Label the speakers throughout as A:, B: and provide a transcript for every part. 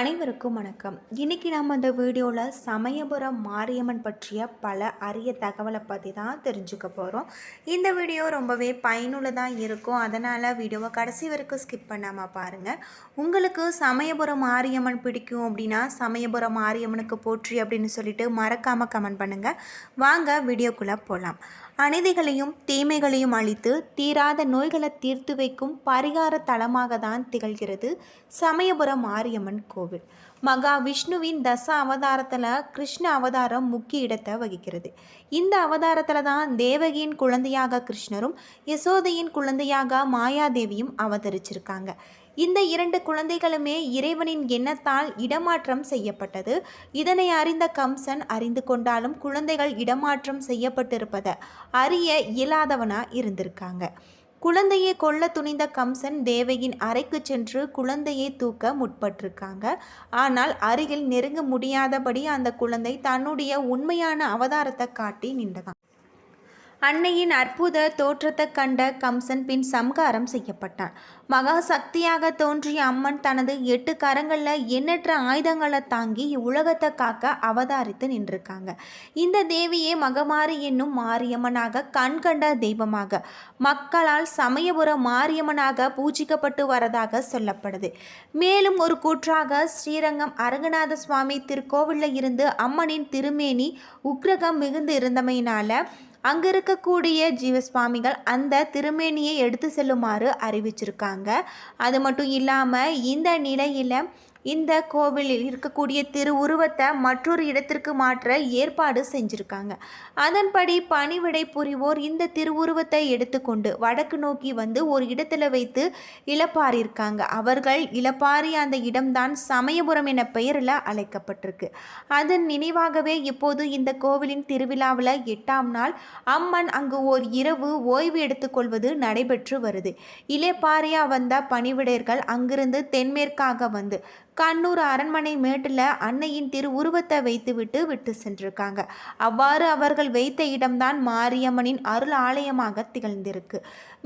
A: அனைவருக்கும் வணக்கம். இன்றைக்கி நம்ம அந்த வீடியோவில் சமயபுரம் மாரியம்மன் பற்றிய பல அரிய தகவலை பற்றி தான் தெரிஞ்சுக்க போகிறோம் இந்த வீடியோ ரொம்பவே பயனுள்ளதாக இருக்கும். அதனால் வீடியோவை கடைசி வரைக்கும் ஸ்கிப் பண்ணாமல் பாருங்கள் உங்களுக்கு சமயபுரம் மாரியம்மன் பிடிக்கும் அப்படின்னா சமயபுரம் மாரியம்மனுக்கு போற்றி அப்படின்னு சொல்லிட்டு மறக்காமல் கமெண்ட் பண்ணுங்கள் வாங்க வீடியோக்குள்ளே போகலாம் அநீதிகளையும் தீமைகளையும் அழித்து தீராத நோய்களை தீர்த்து வைக்கும் பரிகார தலமாக தான் திகழ்கிறது சமயபுரம் மாரியம்மன் கோவில். மகா விஷ்ணுவின் தச அவதாரத்தில் கிருஷ்ண அவதாரம் முக்கிய இடத்தை வகிக்கிறது. இந்த அவதாரத்தில் தான் தேவகியின் குழந்தையாக கிருஷ்ணரும் யசோதையின் குழந்தையாக மாயாதேவியும் அவதரிச்சிருக்காங்க. இந்த இரண்டு குழந்தைகளுமே இறைவனின் எண்ணத்தால் இடமாற்றம் செய்யப்பட்டது. இதனை அறிந்த கம்சன் அறிந்து கொண்டாலும் குழந்தைகள் இடமாற்றம் செய்யப்பட்டிருப்பதை அறிய இயலாதவனா இருந்திருக்காங்க. குழந்தையை கொல்ல துணிந்த கம்சன் தேவையின் அறைக்கு சென்று குழந்தையை தூக்க முற்பட்டிருக்காங்க. ஆனால் அருகில் நெருங்க முடியாதபடி அந்த குழந்தை தன்னுடைய உண்மையான அவதாரத்தை காட்டி நின்றதான் அன்னையின் அற்புத தோற்றத்தை கண்ட கம்சன் பின் சம்காரம் செய்யப்பட்டான். மகா சக்தியாக தோன்றிய அம்மன் தனது எட்டு கரங்களில் எண்ணற்ற ஆயுதங்களை தாங்கி உலகத்தை காக்க அவதாரித்து நின்றிருக்காங்க. இந்த தேவியே மகமாரி என்னும் மாரியம்மனாக கண் கண்ட தெய்வமாக. மக்களால் சமயபுர மாரியம்மனாக பூஜிக்கப்பட்டு வரதாக சொல்லப்படுது. மேலும் ஒரு கூற்றாக ஸ்ரீரங்கம் அரங்கநாத சுவாமி திருக்கோவிலில் இருந்து அம்மனின் திருமேனி உக்ரகம் மிகுந்து இருந்தமையினால அங்கே இருக்கக்கூடிய ஜீவசுவாமிகள் அந்த திருமேனியை எடுத்து செல்லுமாறு அறிவிச்சிருக்காங்க. அது மட்டும் இல்லாமல் இந்த நிலையில் இந்த கோவிலில் இருக்கக்கூடிய திருவுருவத்தை மற்றொரு இடத்திற்கு மாற்ற ஏற்பாடு செஞ்சுருக்காங்க. அதன்படி பணிவிடை புரிவோர் இந்த திருவுருவத்தை எடுத்துக்கொண்டு வடக்கு நோக்கி வந்து ஒரு இடத்துல வைத்து இழப்பாரியிருக்காங்க அவர்கள் இழப்பாரி அந்த இடம்தான் சமயபுரம் என பெயரில் அழைக்கப்பட்டிருக்கு. அதன் நினைவாகவே இப்போது இந்த கோவிலின் திருவிழாவில் எட்டாம் நாள் அம்மன் அங்கு ஓர் இரவு ஓய்வு எடுத்துக்கொள்வது நடைபெற்று வருது. இலேப்பாரியா வந்த பணிவிடையர்கள் அங்கிருந்து தென்மேற்காக வந்து கண்ணூர் அரண்மனை மேட்டில் அன்னையின் திருவுருவத்தை வைத்துவிட்டு விட்டு சென்றிருக்காங்க. அவ்வாறு அவர்கள் வைத்த இடம்தான் மாரியம்மனின் அருள் ஆலயமாக திகழ்ந்திருக்கு.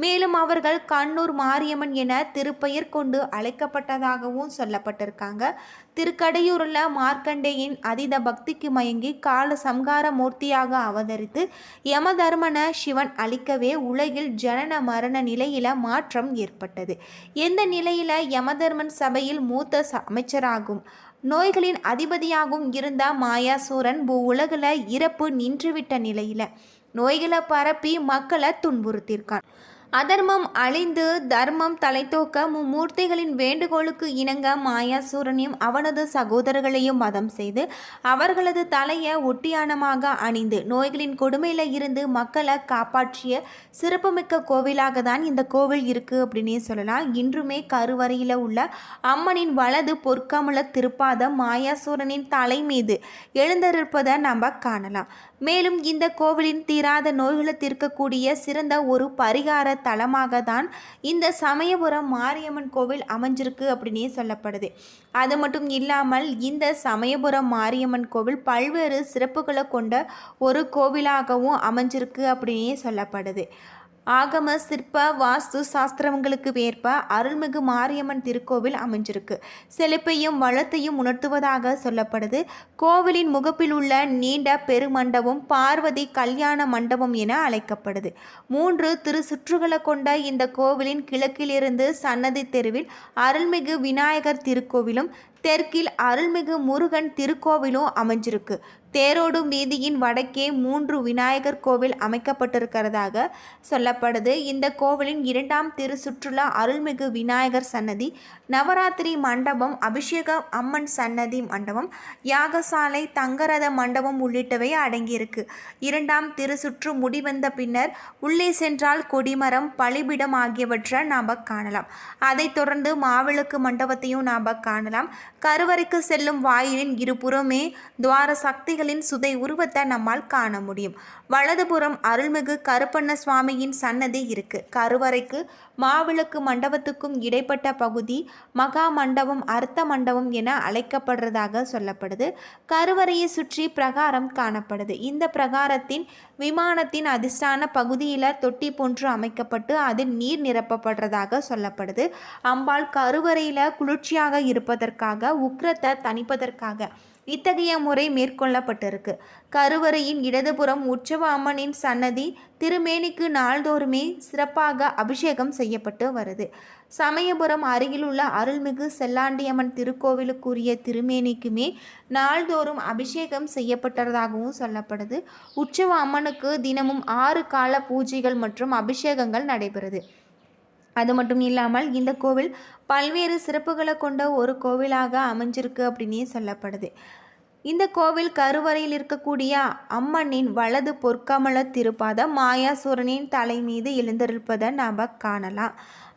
A: மேலும் அவர்கள் கண்ணூர் மாரியம்மன் என திருப்பெயர் கொண்டு அழைக்கப்பட்டதாகவும் சொல்லப்பட்டிருக்காங்க. திருக்கடையூரில் மார்க்கண்டேயின் அதீத பக்திக்கு மயங்கி கால சம்கார மூர்த்தியாக அவதரித்து யமதர்மன சிவன் அளிக்கவே உலகில் ஜனன மரண நிலையில மாற்றம் ஏற்பட்டது. எந்த நிலையில யமதர்மன் சபையில் மூத்த அமைச்சராகும்? நோய்களின் அதிபதியாகவும் இருந்த மாயாசூரன் பூ உலகில் இறப்பு நின்றுவிட்ட நிலையில் நோய்களை பரப்பி மக்களை துன்புறுத்தியிருக்கான். அதர்மம் அழிந்து தர்மம் தலைத்தோக்க மும்மூர்த்திகளின் வேண்டுகோளுக்கு இணங்க மாயாசூரனையும் அவனது சகோதரர்களையும் மதம் செய்து அவர்களது தலையை ஒட்டியானமாக அணிந்து நோய்களின் கொடுமையில் இருந்து மக்களை காப்பாற்றிய சிறப்புமிக்க கோவிலாக தான் இந்த கோவில் இருக்குது அப்படின்னே சொல்லலாம். இன்றுமே கருவறையில் உள்ள அம்மனின் வலது பொற்கமல திருப்பாதம் மாயாசூரனின் தலை மீது எழுந்திருப்பதை நம்ம காணலாம். மேலும் இந்த கோவிலின் தீராத நோய்களை தீர்க்கக்கூடிய சிறந்த ஒரு பரிகார தலமாக தான் இந்த சமயபுரம் மாரியம்மன் கோவில் அமைஞ்சிருக்கு அப்படின்னே சொல்லப்படுது. அது மட்டும் இல்லாமல் இந்த சமயபுரம் மாரியம்மன் கோவில் பல்வேறு சிறப்புகளை கொண்ட ஒரு கோவிலாகவும் அமைஞ்சிருக்கு அப்படின்னே சொல்லப்படுது. ஆகம சிற்ப வாஸ்து சாஸ்திரங்களுக்கு ஏற்ப அருள்மிகு மாரியம்மன் திருக்கோவில் அமைஞ்சிருக்கு. செழிப்பையும் வளத்தையும் உணர்த்துவதாக சொல்லப்படுது. கோவிலின் முகப்பில் உள்ள நீண்ட பெருமண்டபம் பார்வதி கல்யாண மண்டபம் என அழைக்கப்படுது. மூன்று திரு சுற்றுகளை கொண்ட இந்த கோவிலின் கிழக்கிலிருந்து சன்னதி தெருவில் அருள்மிகு விநாயகர் திருக்கோவிலும் தெற்கில் அருள்மிகு முருகன் திருக்கோவிலும் அமைஞ்சிருக்கு. தேரோடு வீதியின் வடக்கே மூன்று விநாயகர் கோவில் அமைக்கப்பட்டிருக்கிறதாக சொல்லப்படுது. இந்த கோவிலின் இரண்டாம் திரு சுற்றுலா அருள்மிகு விநாயகர் சன்னதி நவராத்திரி மண்டபம் அபிஷேக அம்மன் சன்னதி மண்டபம் யாகசாலை தங்கரத மண்டபம் உள்ளிட்டவை அடங்கியிருக்கு. இரண்டாம் திரு சுற்று முடிவந்த பின்னர் உள்ளே சென்றால் கொடிமரம் பலிபிடம் ஆகியவற்றை நாம் காணலாம். அதைத் தொடர்ந்து மாவிளக்கு மண்டபத்தையும் நாம் காணலாம். கருவறைக்கு செல்லும் வாயிலின் இருபுறமே துவார சக்திகள் சக்திகளின் சுதை உருவத்தை நம்மால் காண முடியும். வலதுபுறம் அருள்மிகு கருப்பண்ண சுவாமியின் சன்னதி இருக்கு. கருவறைக்கு மாவிளக்கு மண்டபத்துக்கும் இடைப்பட்ட பகுதி மகா மண்டபம் அர்த்த மண்டபம் என அழைக்கப்படுறதாக சொல்லப்படுது. கருவறையை சுற்றி பிரகாரம் காணப்படுது. இந்த பிரகாரத்தின் விமானத்தின் அதிர்ஷ்டான பகுதியில் தொட்டி போன்று அமைக்கப்பட்டு அதில் நீர் நிரப்பப்படுறதாக சொல்லப்படுது. அம்பாள் கருவறையில் குளிர்ச்சியாக இருப்பதற்காக உக்ரத்தை தணிப்பதற்காக இத்தகைய முறை மேற்கொள்ளப்பட்டிருக்கு. கருவறையின் இடதுபுறம் உற்சவ அம்மனின் சன்னதி திருமேனிக்கு நாள்தோறுமே சிறப்பாக அபிஷேகம் செய்யப்பட்டு வருது. சமயபுரம் அருகிலுள்ள அருள்மிகு செல்லாண்டியம்மன் திருக்கோவிலுக்குரிய திருமேனிக்குமே நாள்தோறும் அபிஷேகம் செய்யப்பட்டதாகவும் சொல்லப்படுது. உற்சவ அம்மனுக்கு தினமும் ஆறு கால பூஜைகள் மற்றும் அபிஷேகங்கள் நடைபெறுது. அது மட்டும் இல்லாமல் இந்த கோவில் பல்வேறு சிறப்புகளை கொண்ட ஒரு கோவிலாக அமைஞ்சிருக்கு அப்படின்னே சொல்லப்படுது. இந்த கோவில் கருவறையில் இருக்கக்கூடிய அம்மனின் வலது பொற்கமல திருப்பாதம் மாயாசூரனின் தலை மீது எழுந்திருப்பதை நாம் காணலாம்.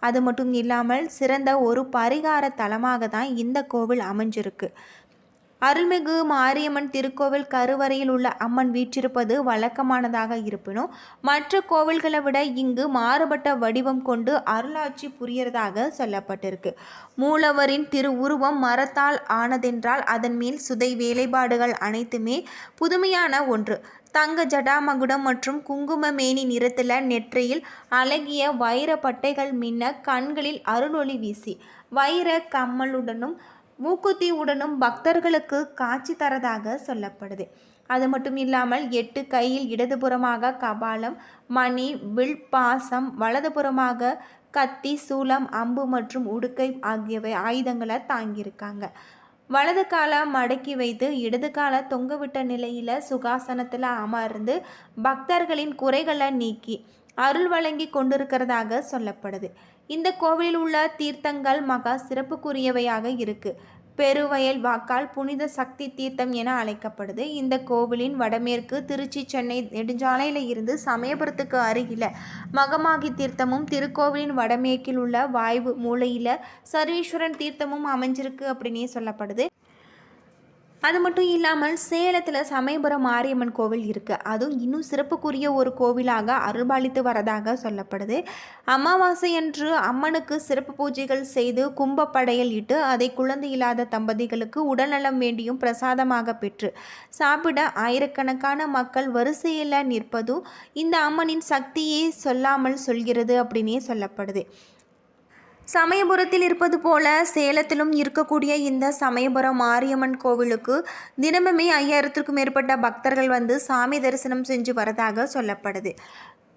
A: அது மட்டும் இல்லாமல் சிறந்த ஒரு பரிகார தலமாக தான் இந்த கோவில் அமைஞ்சிருக்கு. அருள்மிகு மாரியம்மன் திருக்கோவில் கருவறையில் உள்ள அம்மன் வீற்றிருப்பது வழக்கமானதாக இருப்பினும் மற்ற கோவில்களை விட இங்கு மாறுபட்ட வடிவம் கொண்டு அருளாட்சி புரியறதாக சொல்லப்பட்டிருக்கு. மூலவரின் திரு உருவம் மரத்தால் ஆனதென்றால் அதன் மேல் சுதை வேலைப்பாடுகள் அனைத்துமே புதுமையான ஒன்று. தங்க ஜடாமகுடம் மற்றும் குங்கும மேனி நிறத்தில் நெற்றியில் அழகிய வைர பட்டைகள் மின்ன கண்களில் அருளொளி வீசி வைர கம்மலுடனும் மூக்குத்தி உடனும் பக்தர்களுக்கு காட்சி தரதாக சொல்லப்படுது. அது மட்டும் இல்லாமல் எட்டு கையில் இடதுபுறமாக கபாலம் மணி வில் பாசம் வலதுபுறமாக கத்தி சூலம் அம்பு மற்றும் உடுக்கை ஆகியவை ஆயுதங்களை தாங்கியிருக்காங்க. வலது காலை மடக்கி வைத்து இடது காலை தொங்கவிட்ட நிலையில் சுகாசனத்தில் அமர்ந்து பக்தர்களின் குறைகளை நீக்கி அருள் வழங்கி கொண்டிருக்கிறதாக சொல்லப்படுது. இந்த கோவிலில் உள்ள தீர்த்தங்கள் மகா சிறப்புக்குரியவையாக இருக்கு. பெருவயல் வாக்கால் புனித சக்தி தீர்த்தம் என அழைக்கப்படுது. இந்த கோவிலின் வடமேற்கு திருச்சி சென்னை நெடுஞ்சாலையில் இருந்து சமயபுரத்துக்கு அருகில் மகமாகி தீர்த்தமும் திருக்கோவிலின் வடமேற்கில் உள்ள வாய்வு மூலையில் சர்வீஸ்வரன் தீர்த்தமும் அமைஞ்சிருக்கு அப்படின்னே சொல்லப்படுது. அது மட்டும் இல்லாமல் சேலத்தில் சமயபுரம் மாரியம்மன் கோவில் இருக்குது அதுவும் இன்னும் சிறப்புக்குரிய ஒரு கோவிலாக அருள்பாலித்து வரதாக சொல்லப்படுது. அமாவாசை அன்று அம்மனுக்கு சிறப்பு பூஜைகள் செய்து கும்பப்படையல் இட்டு அதை குழந்தை இல்லாத தம்பதிகளுக்கு உடல்நலம் வேண்டியும் பிரசாதமாக பெற்று சாப்பிட ஆயிரக்கணக்கான மக்கள் வரிசையில் நிற்பதும் இந்த அம்மனின் சக்தியே சொல்லாமல் சொல்கிறது அப்படின்னே சொல்லப்படுது. சமயபுரத்தில் இருப்பது போல சேலத்திலும் இருக்கக்கூடிய இந்த சமயபுரம் மாரியம்மன் கோவிலுக்கு தினமுமே ஐயாயிரத்திற்கும் மேற்பட்ட பக்தர்கள் வந்து சாமி தரிசனம் செஞ்சு வரதாக சொல்லப்படுது.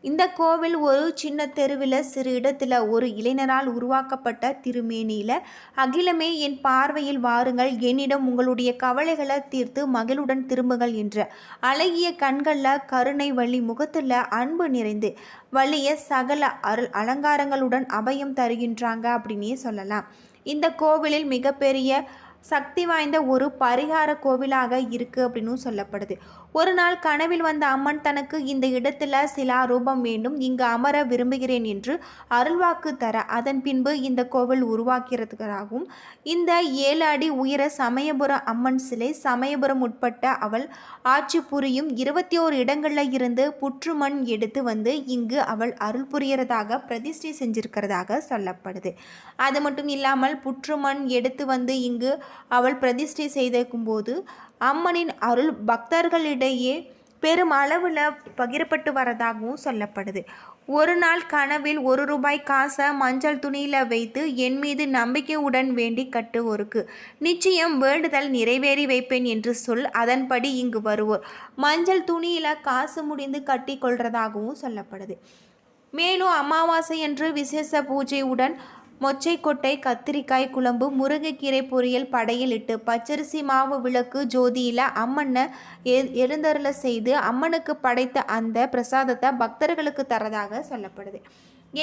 A: இந்த கோவில் ஒரு சின்ன தெருவில் சிறு இடத்தில் ஒரு இளைஞரால் உருவாக்கப்பட்ட திருமேனியில். அகிலமே என் பார்வையில் வாருங்கள். என்னிடம் உங்களுடைய கவலைகளை தீர்த்து மகிழுடன் திரும்புங்கள் என்ற அழகிய கண்களில் கருணை வள்ளி முகத்தில் அன்பு நிறைந்து வள்ளிய சகல அருள் அலங்காரங்களுடன் அபயம் தருகின்றாங்க அப்படின்னே சொல்லலாம். இந்த கோவிலில் மிகப்பெரிய சக்தி வாய்ந்த ஒரு பரிகார கோவிலாக இருக்குது அப்படின்னு சொல்லப்படுது. ஒரு நாள் கனவில் வந்த அம்மன் தனக்கு இந்த இடத்துல சிலா ரூபம் வேண்டும் இங்கு அமர விரும்புகிறேன் என்று அருள்வாக்கு தர அதன் பின்பு இந்த கோவில் உருவாக்கிறதுக்காகவும் இந்த ஏழு அடி உயர சமயபுரம் அம்மன் சிலை சமயபுரம் உட்பட்ட அவள் ஆட்சி புரியும் இருபத்தி ஓரு இடங்களில் இருந்து புற்றுமண் எடுத்து வந்து இங்கு அவள் அருள் புரியறதாக பிரதிஷ்டை செஞ்சிருக்கிறதாக சொல்லப்படுது. அது மட்டும் இல்லாமல் புற்றுமண் எடுத்து வந்து இங்கு அவள் பிரதிஷ்டை செய்திருக்கும் போது அம்மனின் அருள் பக்தர்களிடையே பெரும் அளவில் பகிரப்பட்டு வரதாகவும் சொல்லப்படுது. ஒரு நாள் கனவில் ஒரு ரூபாய் காசை மஞ்சள் துணியில் வைத்து என் மீது நம்பிக்கையுடன் வேண்டி கட்டு ஒருக்கு. நிச்சயம் வேண்டுதல் நிறைவேறி வைப்பேன் என்று சொல் அதன்படி இங்கு வருவோர். மஞ்சள் துணியில் காசு முடிந்து கட்டி கொள்றதாகவும் சொல்லப்படுது. மேலும் அமாவாசை என்று விசேஷ பூஜையுடன் மொச்சைக்கொட்டை கத்திரிக்காய் குழம்பு முருங்கைக்கீரை பொரியல் படையில் இட்டு பச்சரிசி மாவு விளக்கு ஜோதியில் அம்மனை எ எழுந்தருள செய்து அம்மனுக்கு படைத்த அந்த பிரசாதத்தை பக்தர்களுக்கு தரதாக சொல்லப்படுது.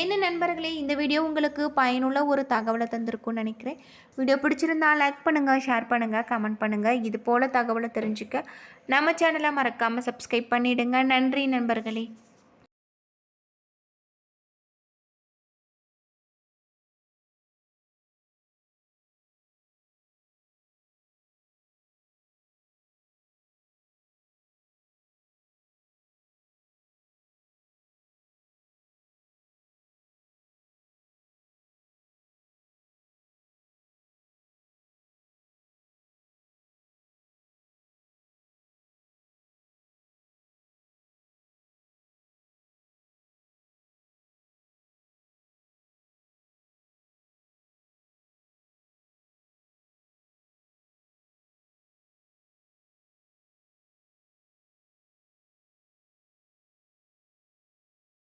A: என்ன நண்பர்களே இந்த வீடியோ உங்களுக்கு பயனுள்ள ஒரு தகவலை தந்திருக்கும்னு நினைக்கிறேன். வீடியோ பிடிச்சிருந்தா லைக் பண்ணுங்கள் ஷேர் பண்ணுங்கள் கமெண்ட் பண்ணுங்கள் இது போல் தகவலை தெரிஞ்சுக்க நம்ம சேனலை மறக்காமல் சப்ஸ்கிரைப் பண்ணிவிடுங்க நன்றி நண்பர்களே.